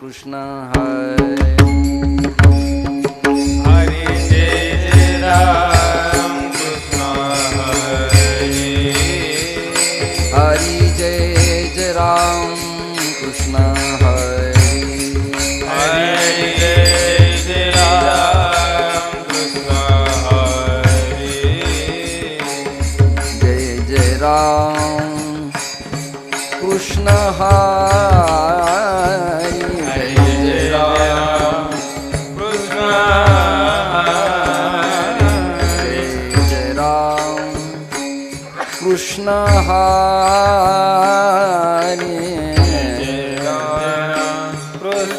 कृष्ण हरे।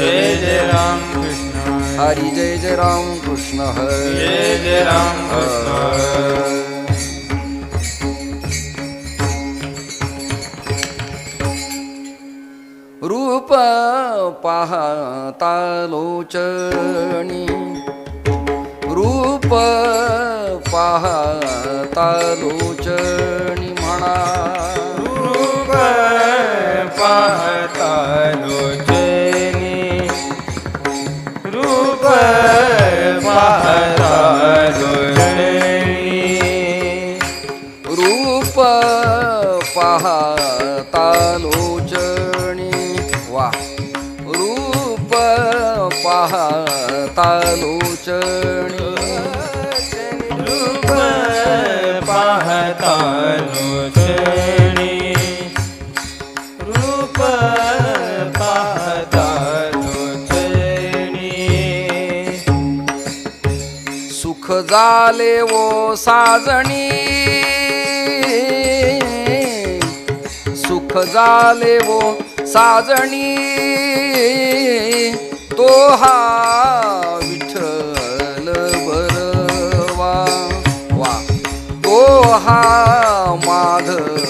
जय जय राम कृष्ण। हरी जय जय राम कृष्ण हरी जय जय राम रूप पाहता लोचणी रूप पाहता लोचणी दुःख झाले वो साजणी. सुख झाले वो साजणी. तो हा विठ्ठल बरवा. वा. तो हा माधव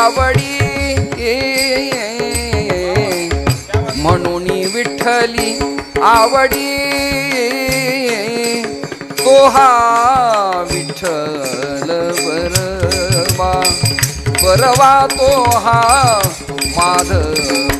आवडी म्हणून विठ्ठली आवडी. तो विठ्ठल बरवा. बरवा तो हा माधव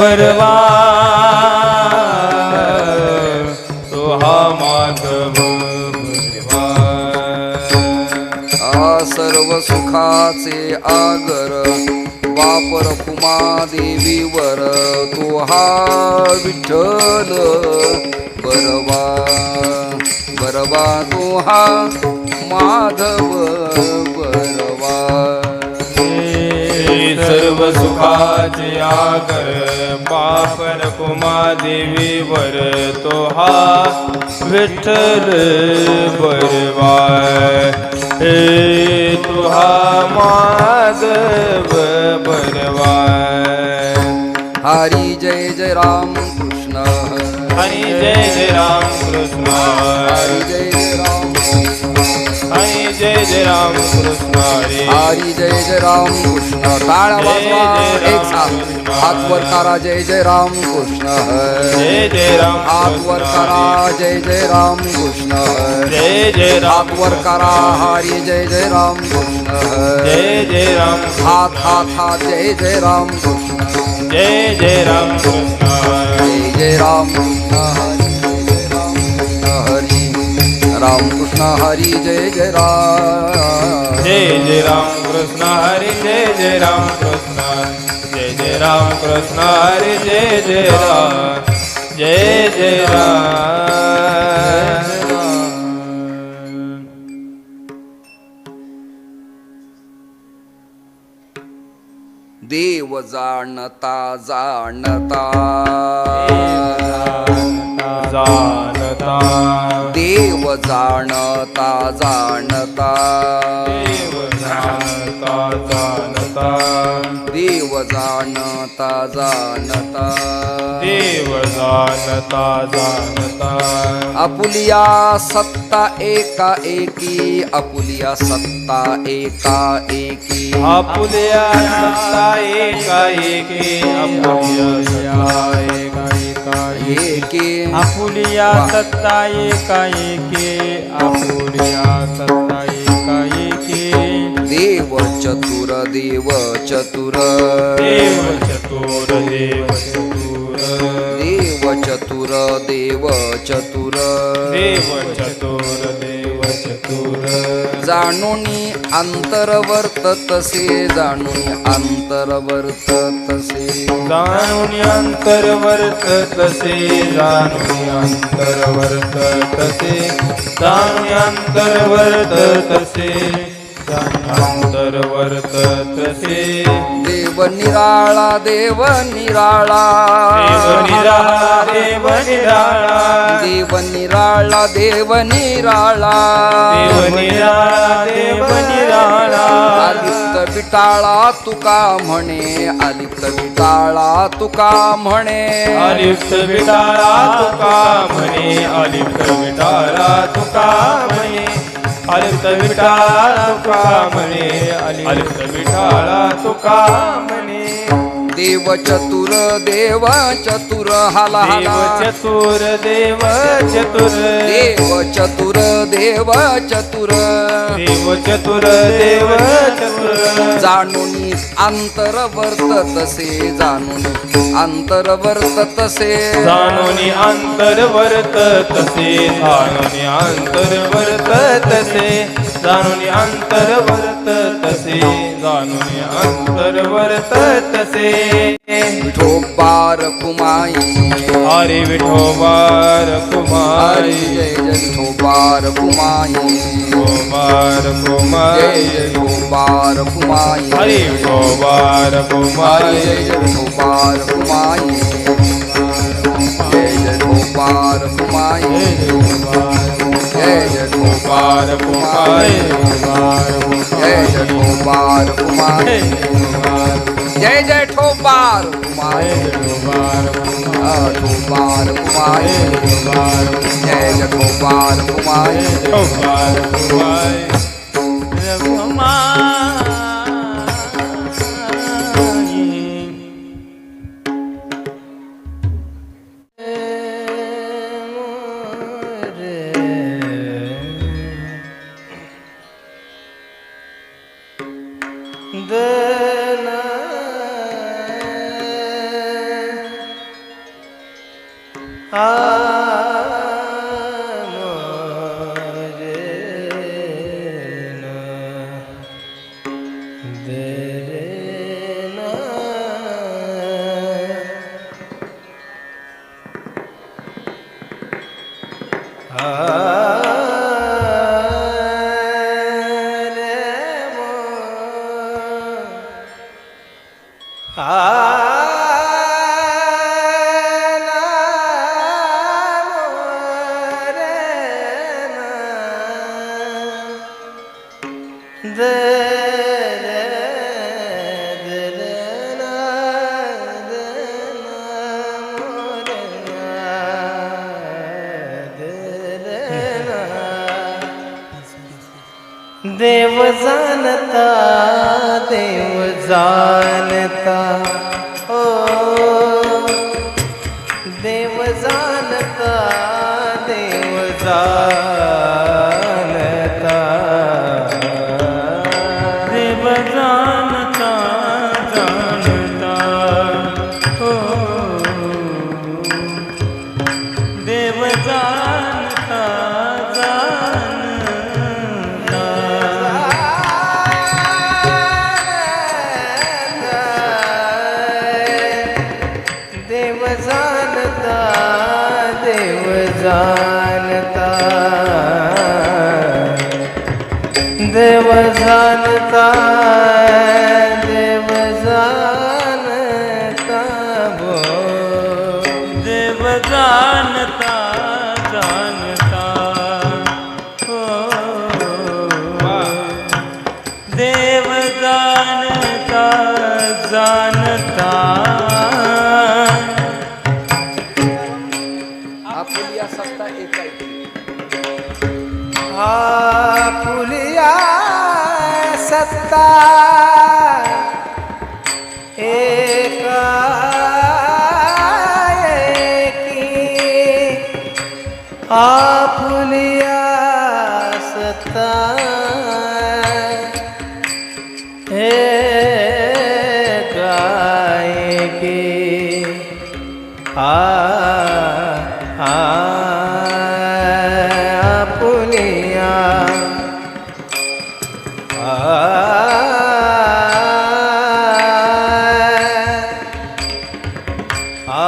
बरवा तो हा माधव हा सर्व सुखाचे आगर वापर कुमा देवीवर तो हा विठ्ठल बरवा बरवा तो हा माधव बरवा. सर्व सुखाचे आगर पापन कुमा देवीवर तो हा विठ्ठल बरवा हे तो हा माधव बरवा हरी जय जय राम कृष्ण. हरी जय जय राम कृष्ण. हरी जय जय राम हरी जय जय राम कृष्ण हरी हरी जय जय राम कृष्ण टाळा वाजवा एक साथ हात वर करा जय जय राम कृष्ण जय जय राम हात वर करा जय जय राम कृष्ण जय जय हात वर करा हरी जय जय राम कृष्ण जय जय राम हात हात हात जय जय राम कृष्ण जय जय राम कृष्ण जय जय राम कृष्ण राम कृष्ण हरी जय जय राम। जय जय राम कृष्ण हरी जय जय राम कृष्ण जय जय राम कृष्ण हरी जय जय राम। जय जय राम। देव जाणता जाणता। जानता देव जाणता जाणता. देव जानता जानता देव जाणता जाणता. देव जानता जानता आपुलिया सत्ता एका एकी आपुलिया सत्ता एका एकी. आपुल्या सत्ता एका एके आपुल्या सत्ता एका एका. एकी. आपुलिया सत्ता एका एके आपुलिया सत्ता देव चतुर देव चतुर। देव चतुर देव चतुर। चतुर देव चतुर। देव चतुर देव चतुर। जाणूनी अंतरवर्ततसे जाणून अंतरवर्ततसे जाणून अंतर्वर्त तसे जाणून अंतर्वर्त तसे। जाणून अंतर्वर्त तसे अंतर्वर्त तसे। निराळा देव निराळा. देव निराळा देव निराळा. देव निराळा देव निराळा. आदित्य विटाळा तुका म्हणे आदित्य विटाळा तुका म्हणे. आदित्य विटाळा तुका म्हणे आदित्य विटाळा तुका म्हणे. अलिप्त विठाळा तुका म्हणे अलिप्त विठाळा तुका म्हणे. देव चतुर देव चतुर हाला देव हाला. चतुर देव चतुर. देव चतुर देव चतुर. देव चतुर देव चतुर. जाणून अंतर वर्ततसे जाणून अंतर वर्ततसे जाणून अंतर वर्त तसे जाणून अंतर वर्त तसे. जाणून अंतर वर्त तसे जाणून अंतर वर्त तसे. विठोबार कुमाई हरी विठोबार कुमारी जय विठोबार कुमाई जय. कुमारी विठोबार कुमाई हरी विठोबार कुमारी जय विठोबार कुमाई जय विठोबार कुमाई जय जय विठोबार कुमाई जय जय ठोबार कुमाई जय जय ठोबार कुमाई हाँ, ठोबार कुमाई जय जय ठोबार कुमाई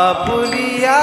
आपुलिया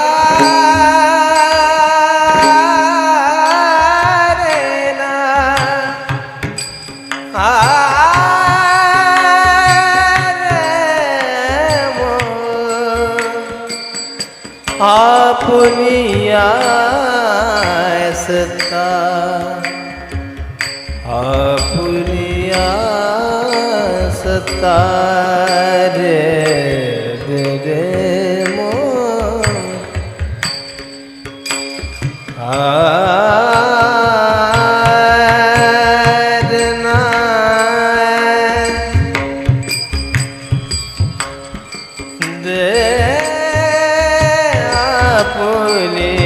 চলে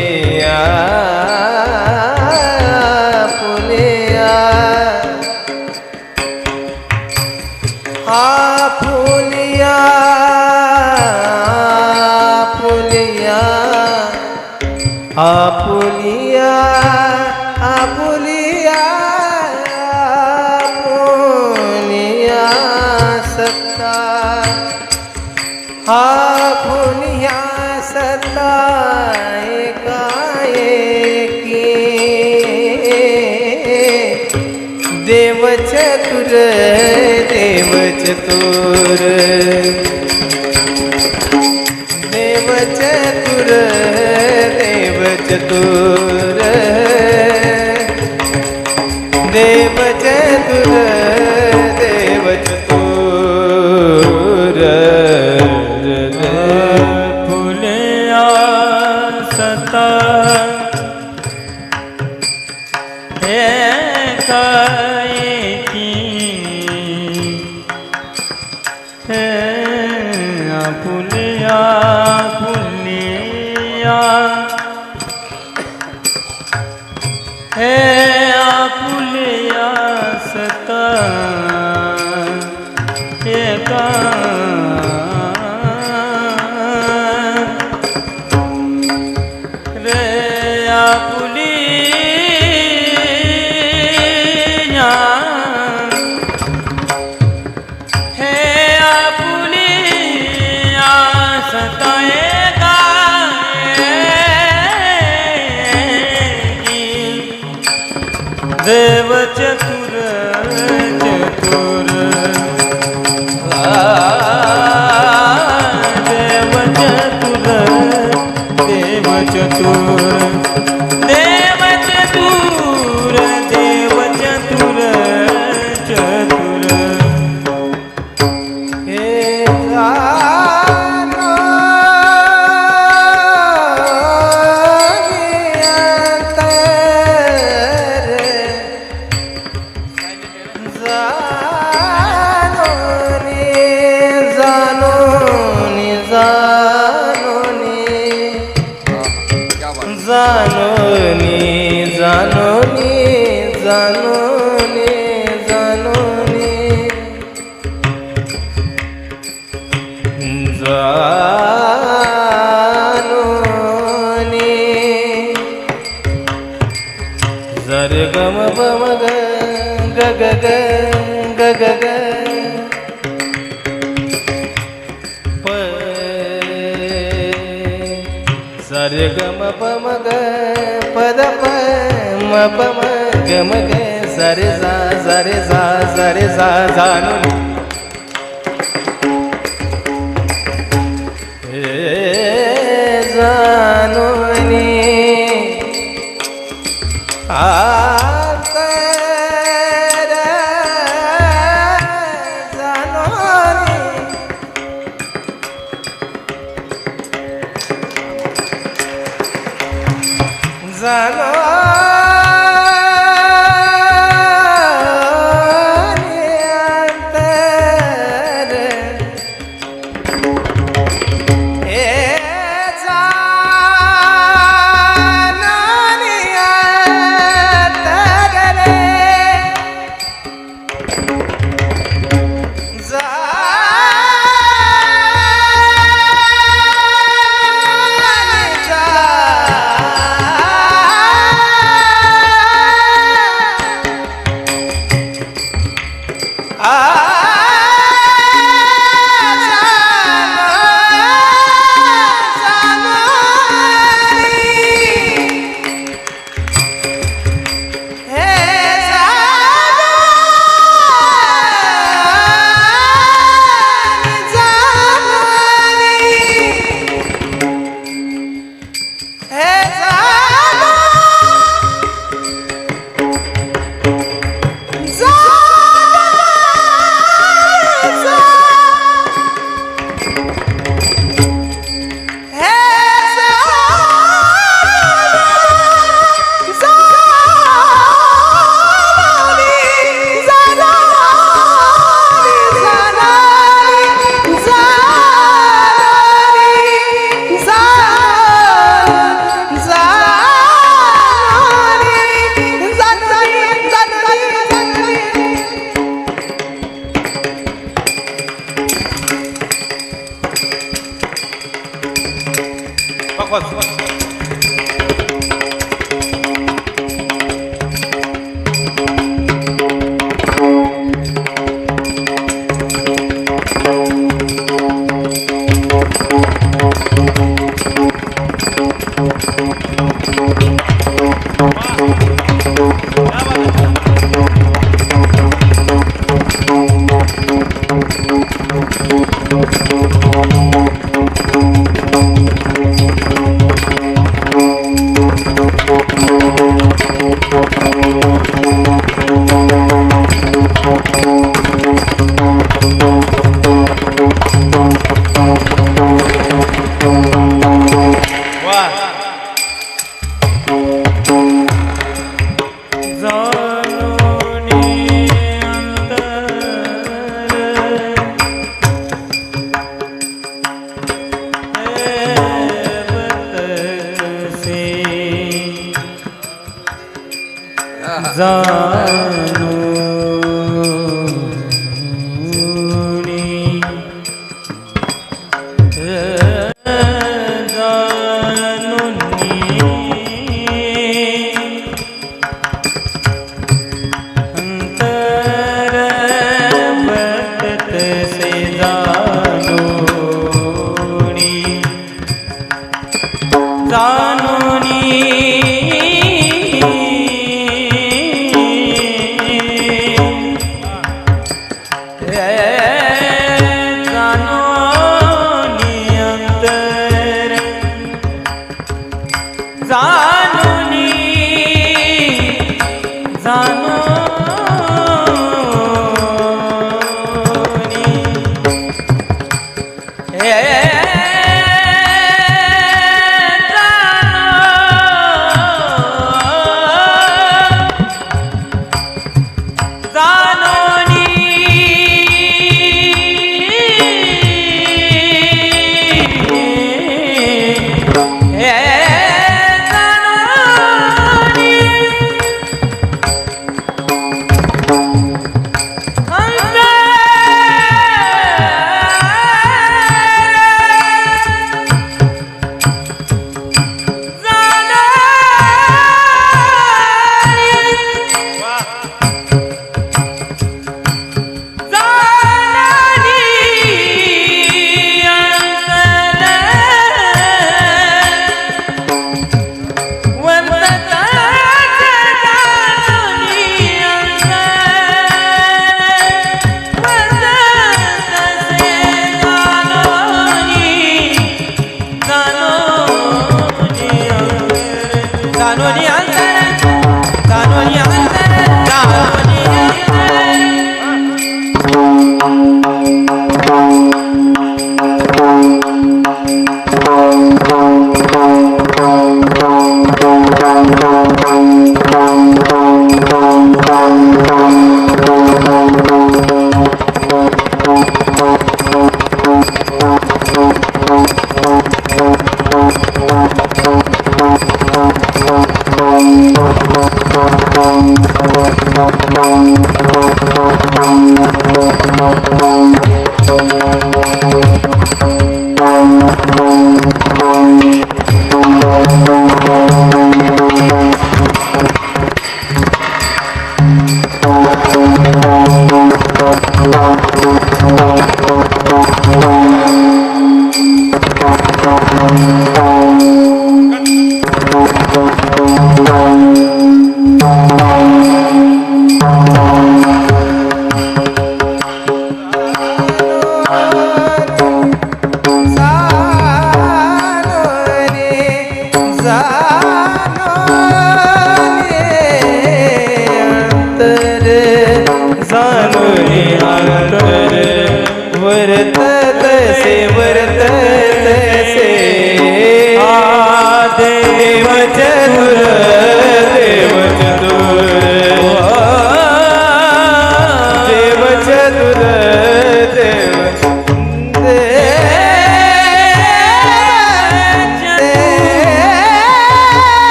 દેવ ચતુર દેવ ચતુર દેવ ચતુર દેવ देव चतुर चतुर. देव चतुर देव चतुर. देव गम पम ग पद म पम गम ग सरे जा सरे जा सरे सा जाणून जाणूनी जानुनी जानु